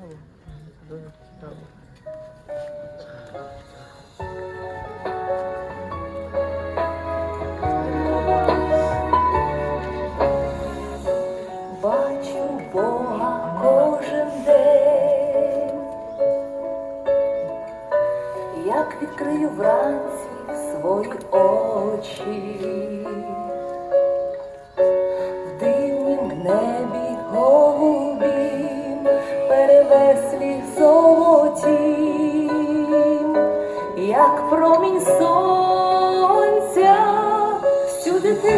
цікаво. Бачу Бога кожен день, як відкрию вранці свої очі, як промінь сонця, всюди ти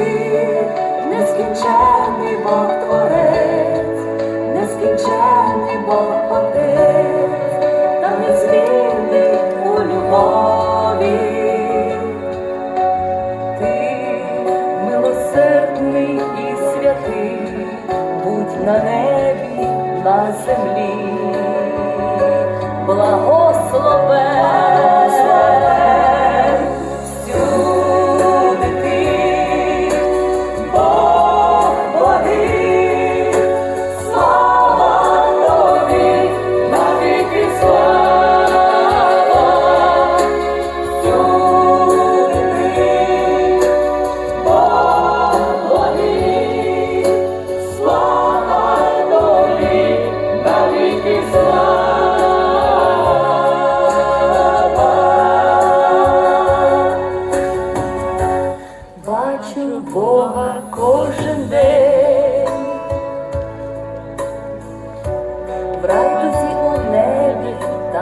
нескінченний Бог творець, нескінченний Бог Отець, та незмінний у любові. Ти милосердний і святий, будь на небі, на землі, благословен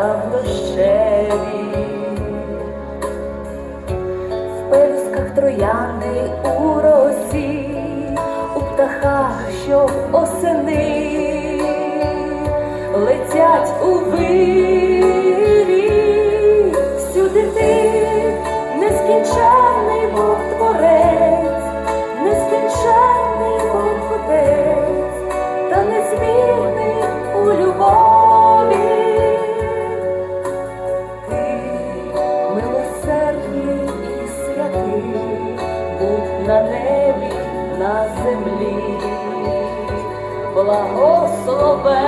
в дощеві, в пелюсках троянди у будь на небі, на землі, благословен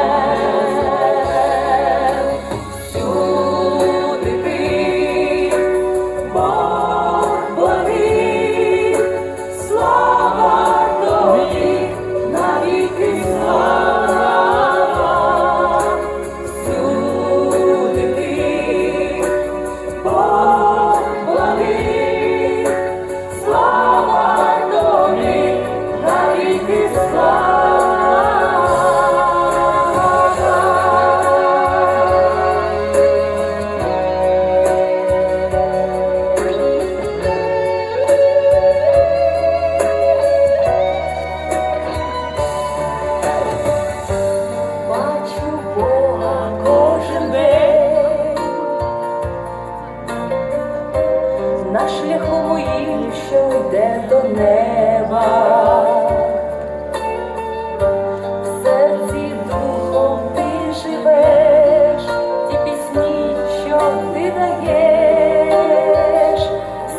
ти даєш,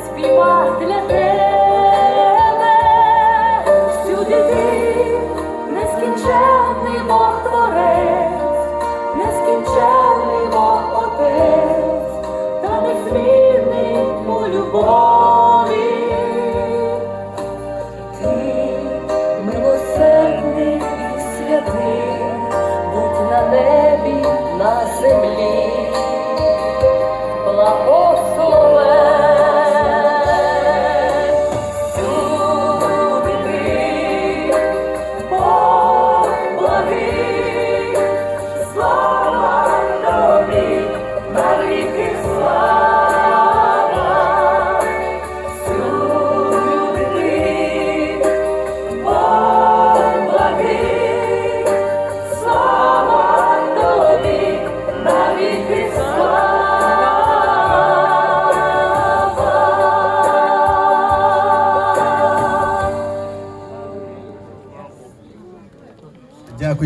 співа для тебе, всюди ти нескінченний Бог творець, Отець, та незмінний у любові. Ти милосердний святий, будь на небі, на